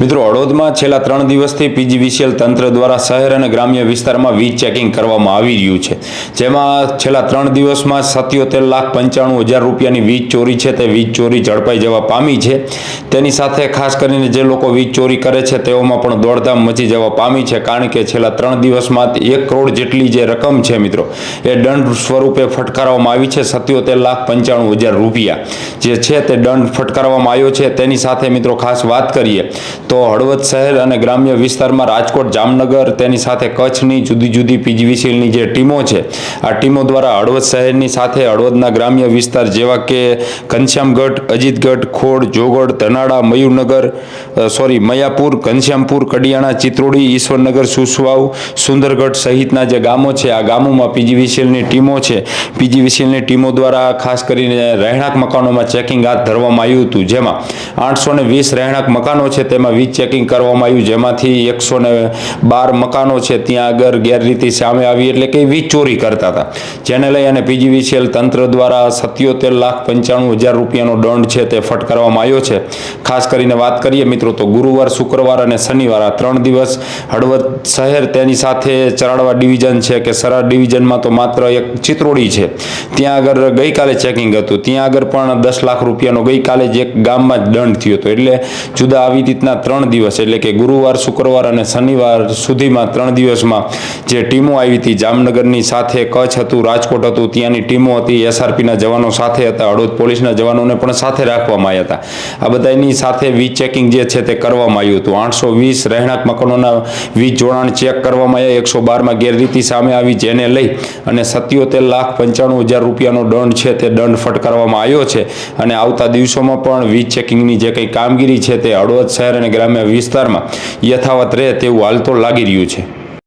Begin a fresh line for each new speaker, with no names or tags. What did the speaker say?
મિત્રો હળવદમાં છેલ્લા ત્રણ દિવસથી પીજીવીસીએલ તંત્ર દ્વારા શહેર અને ગ્રામ્ય વિસ્તારમાં વીજ ચેકિંગ કરવામાં આવી રહ્યું છે. જેમાં છેલ્લા ત્રણ દિવસમાં સત્યોતેર લાખ પંચાણું હજાર રૂપિયાની વીજ ચોરી છે, તે વીજ ચોરી ઝડપાઈ જવા પામી છે. તેની સાથે ખાસ કરીને જે લોકો વીજ ચોરી કરે છે, તેઓમાં પણ દોડધામ મચી જવા પામી છે, કારણ કે છેલ્લા ત્રણ દિવસમાં એક કરોડ જેટલી જે રકમ છે, મિત્રો, એ દંડ સ્વરૂપે ફટકારવામાં આવી છે, સત્યોતેર લાખ પંચાણું હજાર રૂપિયા. જે છે તે દંડ ફટકારવામાં આવ્યો છે. તેની સાથે, મિત્રો, ખાસ વાત કરીએ તો હળવદ શહેર અને ગ્રામ્ય વિસ્તારમાં રાજકોટ, જામનગર, તેની સાથે કચ્છની જુદી જુદી પીજીવીસીએલની જે ટીમો છે, આ ટીમો દ્વારા હળવદ શહેરની સાથે હળવદના ગ્રામ્ય વિસ્તાર જેવા કે ઘનશ્યામગઢ, અજીતગઢ, ખોડ, જોગડ ધનાળા મયુરનગર સોરી, મયાપુર, ઘનશ્યામપુર, કડિયાણા, ચિત્રોડી, ઈશ્વરનગર સુસવાવ સુંદરગઢ સહિતના જે ગામો છે, આ ગામોમાં પીજીવીસીએલની ટીમો છે. પીજીવીસીએલની ટીમો દ્વારા ખાસ કરીને રહેણાંક મકાનોમાં ચેકિંગ હાથ ધરવામાં આવ્યું હતું, જેમાં આઠસો ને વીસ રહેણાંક મકાનો છે, તેમાં વીજ ચેકિંગ કરવામાં આવ્યું, જેમાંથી એકસો ને બાર મકાનો છે, ત્યાં આગળ ગેરરીતિ સામે આવી એટલે કે વીજ ચોરી કરતા હતા. જેને લઈ અને પીજીવીસીએલ તંત્ર દ્વારા સત્યોતેર લાખ પંચાણું હજાર રૂપિયાનો દંડ છે તે ફટકારવામાં આવ્યો છે. ખાસ કરીને વાત કરીએ, મિત્રો, તો ગુરુવાર, શુક્રવાર અને શનિવાર, આ ત્રણ દિવસ હળવદ શહેર તેની સાથે ચરાડવા ડિવિઝન છે કે સરાર ડિવિઝનમાં તો માત્ર એક ચિત્રોડી છે. ત્યાં આગળ ગઈકાલે ચેકિંગ હતું. ત્યાં આગળ પણ દસ લાખ રૂપિયાનો ગઈકાલે જ એક ગામમાં જ દંડ થયો હતો. એટલે જુદા આવી રીતના ત્રણ દિવસ, એટલે કે ગુરુવાર, શુક્રવાર અને શનિવાર સુધીમાં ત્રણ દિવસમાં જે ટીમો આવી હતી, જામનગરની સાથે કચ્છ હતું, રાજકોટ હતું, ત્યાંની ટીમો હતી, એસઆરપીના જવાનો સાથે હતા, હળવદ પોલીસના જવાનોને પણ સાથે રાખવામાં આવ્યા હતા. આ બધાની સાથે વીજ ચેકિંગ જે છે તે કરવામાં આવ્યું હતું. આઠસો વીસ રહેણાંક મકાનોના વીજ જોડાણ ચેક કરવામાં આવ્યા. એકસો બારમાં ગેરરીતિ સામે આવી, જેને લઈ અને સત્યોતેર લાખ પંચાણું હજાર રૂપિયાનો દંડ છે તે દંડ ફટકારવામાં આવ્યો છે. અને આવતા દિવસોમાં પણ વીજ ચેકિંગની જે કંઈ કામગીરી છે તે હળવદ શહેર અને ગ્રામ્ય વિસ્તારમાં યથાવત રહે તેવું હાલ તો લાગી રહ્યું છે.